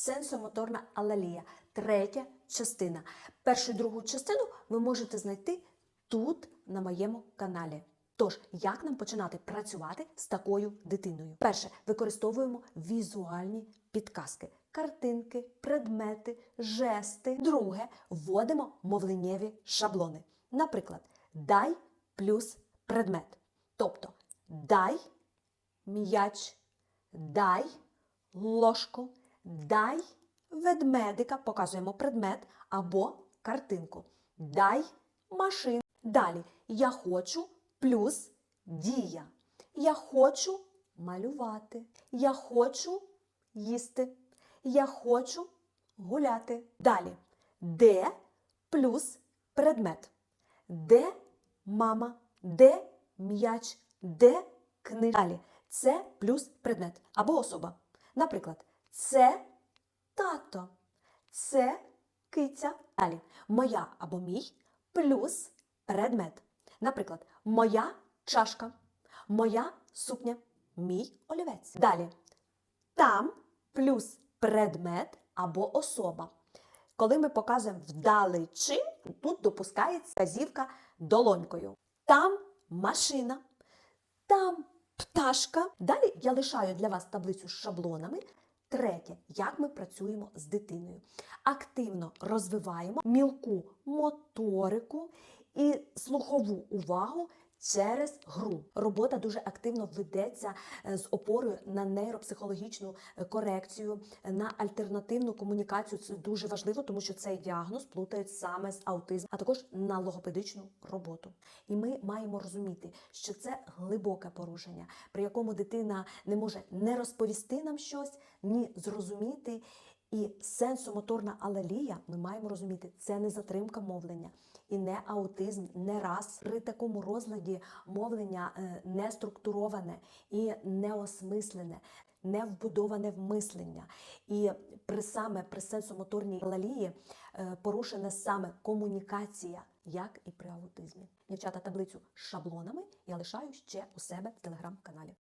сенсомоторна алалія, третя частина. Першу і другу частину ви можете знайти тут на моєму каналі. Тож, як нам починати працювати з такою дитиною? Перше, використовуємо візуальні підказки, картинки, предмети, жести. Друге, вводимо мовленнєві шаблони. Наприклад, дай плюс предмет. Тобто дай м'яч, дай ложку, дай ведмедика, показуємо предмет або картинку. Дай машину. Далі я хочу плюс дія. Я хочу малювати. Я хочу їсти. Я хочу гуляти. Далі. Де плюс предмет. Де мама, де м'яч, де книжка. Далі. Це плюс предмет або особа. Наприклад, це тато, це киця. Далі. Моя або мій плюс предмет. Наприклад, моя чашка, моя сукня, мій олівець. Далі. Там плюс предмет або особа. Коли ми показуємо вдалечінь, тут допускається вказівка долонькою. Там машина, там пташка. Далі я лишаю для вас таблицю з шаблонами. Третє, як ми працюємо з дитиною. Активно розвиваємо мілку моторику і слухову увагу через гру. Робота дуже активно ведеться е, з опорою на нейропсихологічну е, корекцію, е, на альтернативну комунікацію. Це дуже важливо, тому що цей діагноз плутають саме з аутизмом, а також на логопедичну роботу. І ми маємо розуміти, що це глибоке порушення, при якому дитина не може не розповісти нам щось, ні зрозуміти. І сенсомоторна алелія, ми маємо розуміти, це не затримка мовлення і не аутизм, не раз. При такому розладі мовлення е, не структуроване і не осмислене, не вбудоване в мислення. І при саме при сенсомоторній алелії е, порушена саме комунікація, як і при аутизмі. Дівчата, таблицю з шаблонами я лишаю ще у себе в телеграм-каналі.